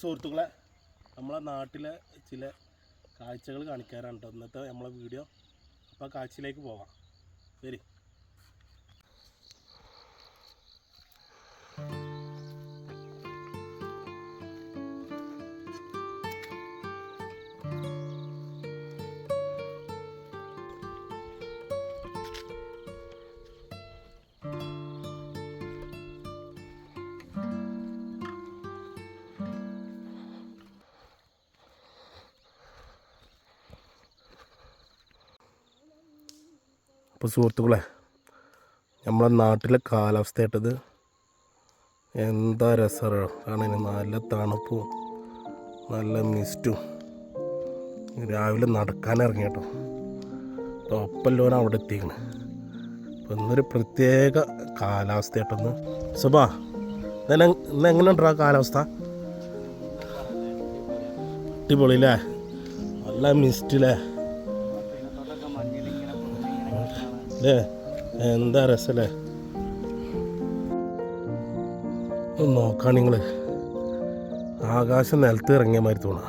സുഹൃത്തുക്കളെ നമ്മളെ നാട്ടിലെ ചില കാഴ്ചകൾ കാണിക്കാനാണ് കേട്ടോ ഇന്നത്തെ നമ്മളെ വീഡിയോ. അപ്പോൾ ആ കാഴ്ചയിലേക്ക് പോവാം. ശരി. അപ്പോൾ സുഹൃത്തുക്കളെ നമ്മളെ നാട്ടിലെ കാലാവസ്ഥയായിട്ടത് എന്താ രസമാണ് കാണാൻ നല്ല തണുപ്പും നല്ല മിസ്റ്റും. രാവിലെ നടക്കാനിറങ്ങി കേട്ടോ കേട്ടോ ഒപ്പല്ലോന അവിടെ എത്തിക്കണ്. അപ്പോൾ ഇന്നൊരു പ്രത്യേക കാലാവസ്ഥയായിട്ടൊന്ന് സുബാ ഇന്ന് ഇന്ന് ആ കാലാവസ്ഥ? അടിപൊളിയില്ലേ? നല്ല മിസ്റ്റില്ലേ അല്ലേ എന്താ രസല്ലേ? ഒന്ന് നോക്കാം നിങ്ങൾ ആകാശം നിലത്ത് ഇറങ്ങിയ മാതിരി തോന്നാ.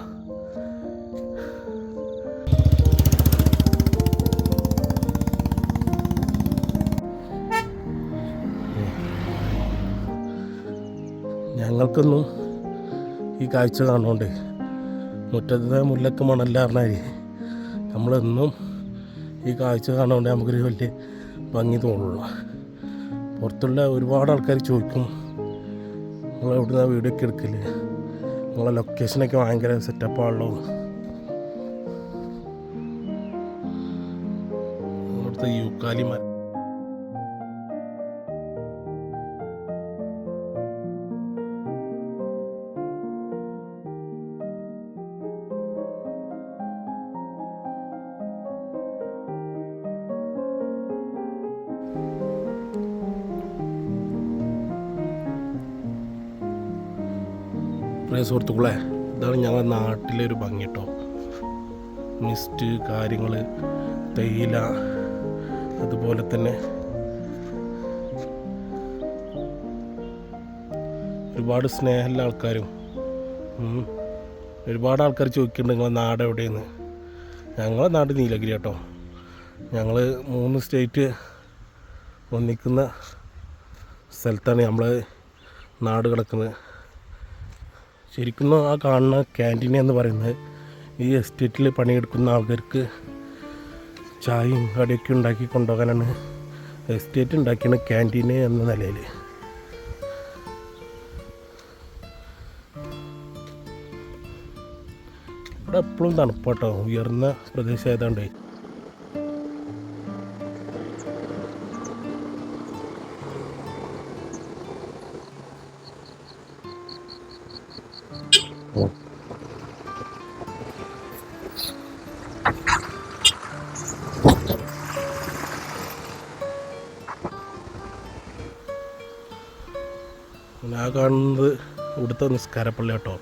ഞങ്ങൾക്കൊന്നും ഈ കാഴ്ച കാണുന്നുണ്ട് മുറ്റത്തെ മുല്ലക്ക് മണല്ലാറിനായി നമ്മളെന്നും ഈ കാഴ്ച കാണുകൊണ്ട് നമുക്കൊരു വലിയ ഭംഗി തോന്നുള്ളൂ. പുറത്തുള്ള ഒരുപാട് ആൾക്കാർ ചോദിക്കും നിങ്ങൾ എവിടുന്ന വീഡിയോ ഒക്കെ എടുക്കൽ? നിങ്ങളെ ലൊക്കേഷനൊക്കെ ഭയങ്കര സെറ്റപ്പാണല്ലോ ഇവിടുത്തെ യൂക്കാലി പ്രിയ സുഹൃത്തുക്കളെ ഇതാണ് ഞങ്ങളുടെ നാട്ടിലെ ഒരു ഭംഗി കേട്ടോ മിസ്റ്റ് കാര്യങ്ങൾ തേയില അതുപോലെ തന്നെ ഒരുപാട് സ്നേഹമുള്ള ആൾക്കാരും ഒരുപാട് ആൾക്കാർ ചോദിക്കുന്നുണ്ട് നിങ്ങളെ നാട് എവിടെയെന്ന്. ഞങ്ങളെ നാട് നീലഗിരി കേട്ടോ ഞങ്ങൾ മൂന്ന് സ്റ്റേറ്റ് ഒന്നിക്കുന്ന സ്ഥലത്താണ് നമ്മൾ നാട് കിടക്കുന്നത്. ശരിക്കും ആ കാണുന്ന ക്യാന്റീൻ എന്ന് പറയുന്നത് ഈ എസ്റ്റേറ്റിൽ പണിയെടുക്കുന്ന ആൾക്കാർക്ക് ചായയും കടിയൊക്കെ ഉണ്ടാക്കി കൊണ്ടുപോകാനാണ്. എസ്റ്റേറ്റ് ഉണ്ടാക്കിയാണ് ക്യാന്റീൻ എന്ന നിലയിൽ ഇവിടെ എപ്പോഴും തണുപ്പാട്ടോ. ഉയർന്ന പ്രദേശം ആ കാണുന്നത് ഇവിടുത്തെ നിസ്കാരപ്പള്ളി കേട്ടോ.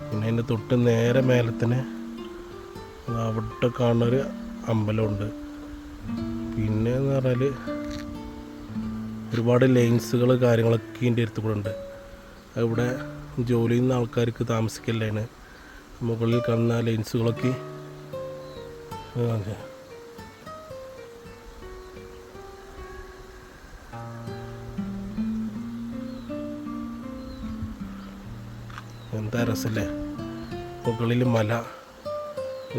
പിന്നെ അതിന്റെ തൊട്ട് നേരെ മേലത്തിന് അവിടെ കാണുന്നൊരു അമ്പലമുണ്ട്. പിന്നെ എന്ന് പറഞ്ഞാൽ ഒരുപാട് ലൈൻസുകൾ കാര്യങ്ങളൊക്കെ ഇതിന്റെ അടുത്ത് കൂടെ ഉണ്ട്. ഇവിടെ ജോലി ചെയ്യുന്ന ആൾക്കാർക്ക് താമസിക്കല്ലാണ് മുകളിൽ കാണുന്ന ലൈൻസുകളൊക്കെ അതെ. രസമല്ലേ മുകളിൽ മല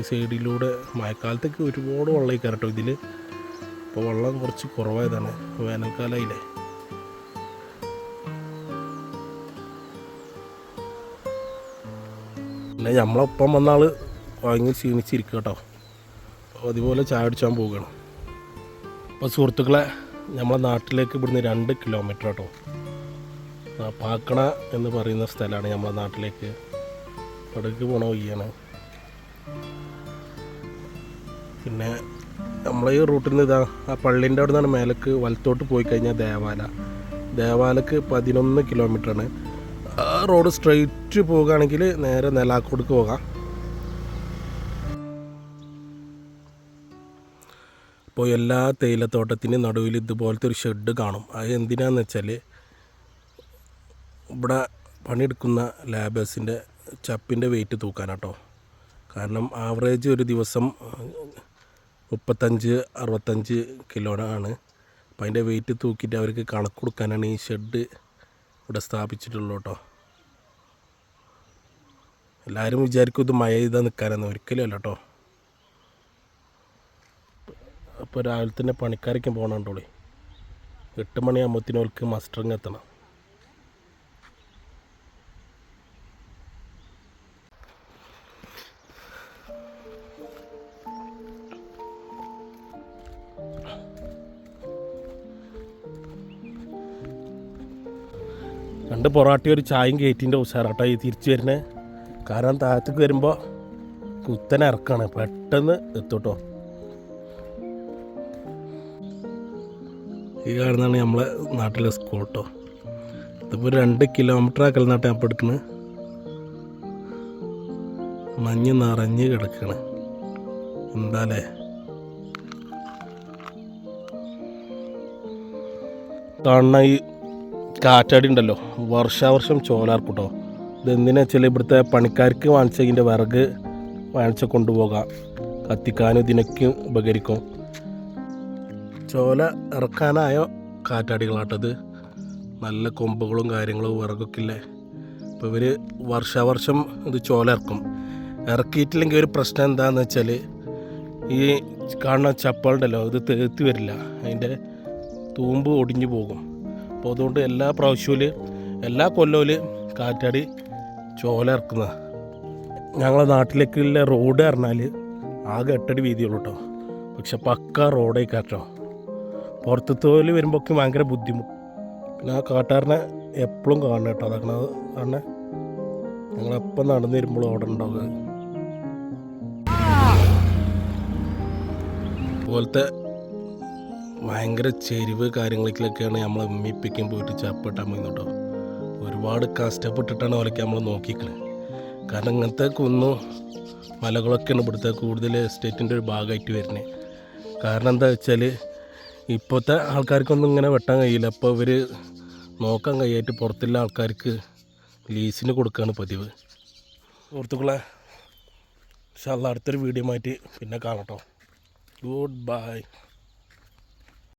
സൈഡിലൂടെ മഴക്കാലത്തൊക്കെ ഒരുപാട് വെള്ളം കയറട്ടോ ഇതിൽ ഇപ്പോൾ വെള്ളം കുറച്ച് കുറവായതാണ് വേനൽക്കാലമായില്ലേ പിന്നെ നമ്മളൊപ്പം വന്ന ആൾ വാങ്ങി ക്ഷീണിച്ചിരിക്കുക കേട്ടോ അപ്പോൾ അതുപോലെ ചായ അടിച്ചാൻ പോവുകയാണ്. അപ്പോൾ സുഹൃത്തുക്കളെ നമ്മളെ നാട്ടിലേക്ക് ഇവിടുന്ന് രണ്ട് കിലോമീറ്റർ കേട്ടോ പാക്കണ എന്ന് പറയുന്ന സ്ഥലമാണ് നമ്മളെ നാട്ടിലേക്ക്. അവിടേക്ക് പോണ വഴിയാണ്. പിന്നെ നമ്മളെ ഈ റൂട്ടിൽ നിന്ന് ഇതാ ആ പള്ളീന്റെ അവിടെ നിന്നാണ് മേലേക്ക് വലത്തോട്ട് പോയി കഴിഞ്ഞാൽ ദേവാല. ദേവാലക്ക് പതിനൊന്ന് കിലോമീറ്ററാണ് ആ റോഡ് സ്ട്രെയിറ്റ് പോകുകയാണെങ്കിൽ നേരെ നെലാക്കോടക്ക് പോകാം. അപ്പോൾ എല്ലാ തേയിലത്തോട്ടത്തിന്റെ നടുവിൽ ഇതുപോലത്തെ ഒരു ഷെഡ് കാണും. അത് എന്തിനാന്ന് വെച്ചാൽ ഇവിടെ പണിയെടുക്കുന്ന ലാബേഴ്സിന്റെ ചപ്പിന്റെ വെയിറ്റ് തൂക്കാനാട്ടോ കാരണം ആവറേജ് ഒരു ദിവസം മുപ്പത്തഞ്ച് അറുപത്തഞ്ച് കിലോനാണ് അപ്പം അതിന്റെ വെയിറ്റ് തൂക്കിയിട്ട് അവർക്ക് കണക്ക് കൊടുക്കാനാണ് ഈ ഷെഡ് ഇവിടെ സ്ഥാപിച്ചിട്ടുള്ളൂ കേട്ടോ. എല്ലാവരും വിചാരിക്കും ഇത് മഴ ചെയ്താൽ നിൽക്കാനെന്ന്. ഒരിക്കലും അല്ല കേട്ടോ. അപ്പോൾ രാവിലെ തന്നെ പണിക്കാരൊക്കെ പോകണുണ്ടോളേ എട്ട് മണിയാകുമ്പോഴത്തേനും അവർക്ക് മസ്റ്ററിങ് എത്തണം. രണ്ട് പൊറാട്ടി ഒരു ചായയും കയറ്റിന്റെ ഉഷാറാട്ടോ ഈ തിരിച്ചു വരുന്നത് കാരണം താഴത്തേക്ക് വരുമ്പോൾ കുത്തനെ ഇറക്കാണ്. പെട്ടെന്ന് എത്തൂട്ടോ. ഈ കാണുന്നതാണ് നമ്മളെ നാട്ടിലെ സ്കൂൾ കേട്ടോ ഇതിപ്പോൾ രണ്ട് കിലോമീറ്റർ ആക്കൽ നാട്ടെ അപ്പം എടുക്കുന്നത് മഞ്ഞ് നിറഞ്ഞ് കിടക്കാണ്. എന്താലേ? കാണുന്ന ഈ കാറ്റാടി ഉണ്ടല്ലോ വർഷാവർഷം ചോലാർക്കൂട്ടോ ഇതെന്തിനാ വെച്ചാൽ ഇവിടുത്തെ പണിക്കാർക്ക് വാങ്ങിച്ചതിന്റെ വിറക് വാങ്ങിച്ച കൊണ്ടുപോകാം. കത്തിക്കാനും ഇതിനൊക്കെ ഉപകരിക്കും. ചോല ഇറക്കാനായ കാറ്റാടികളാട്ടത്? നല്ല കൊമ്പുകളും കാര്യങ്ങളും വിറകൊക്കെ ഇല്ലേ? അപ്പോൾ ഇവർ വർഷാവർഷം ഇത് ചോല ഇറക്കും. ഇറക്കിയിട്ടില്ലെങ്കിൽ ഒരു പ്രശ്നം എന്താണെന്ന് വെച്ചാൽ ഈ കാണുന്ന ചപ്പളുണ്ടല്ലോ ഇത് തേത്തി വരില്ല. അതിന്റെ തൂമ്പ് ഒടിഞ്ഞു പോകും. അപ്പോൾ അതുകൊണ്ട് എല്ലാ പ്രാവശ്യവും എല്ലാ കൊല്ലവും കാറ്റാടി ചോല ഇറക്കുന്നത് ഞങ്ങളെ നാട്ടിലേക്കുള്ള റോഡ് പറഞ്ഞാൽ ആകെ എട്ടടി വീതിയുള്ളൂ കേട്ടോ പക്ഷെ പക്ക റോഡേ കാട്ടോ പുറത്തുത്തോൽ വരുമ്പോഴൊക്കെ ഭയങ്കര ബുദ്ധിമുട്ട് പിന്നെ ആ കാട്ടാറിനെ എപ്പോഴും കാണണം കേട്ടോ അതാണ് കാണണേ. ഞങ്ങളെപ്പം നടന്നു വരുമ്പോഴും അവിടെ ഉണ്ടാവുക അതുപോലത്തെ ഭയങ്കര ചെരിവ് കാര്യങ്ങളിലൊക്കെയാണ് നമ്മൾ ഉമ്മിപ്പിക്കാൻ പോയിട്ട് ചപ്പട്ടാൻ കേട്ടോ. ഒരുപാട് കഷ്ടപ്പെട്ടിട്ടാണ് അവരൊക്കെ നമ്മൾ നോക്കിക്കണത് കാരണം ഇങ്ങനത്തെ കുന്നും മലകളൊക്കെയാണ് ഇവിടുത്തെ കൂടുതൽ എസ്റ്റേറ്റിന്റെ ഒരു ഭാഗമായിട്ട് വരുന്നത്. കാരണം എന്താ വെച്ചാൽ ഇപ്പോഴത്തെ ആൾക്കാർക്കൊന്നും ഇങ്ങനെ വെട്ടാൻ കഴിയില്ല. അപ്പോൾ ഇവർ നോക്കാൻ കഴിയായിട്ട് പുറത്തുള്ള ആൾക്കാർക്ക് ലീസിന് കൊടുക്കുകയാണ് പതിവ്. സുഹൃത്തുക്കളെ പക്ഷേ അടുത്തൊരു വീഡിയോ മാറ്റി പിന്നെ കാണട്ടോ ഗുഡ് ബൈ.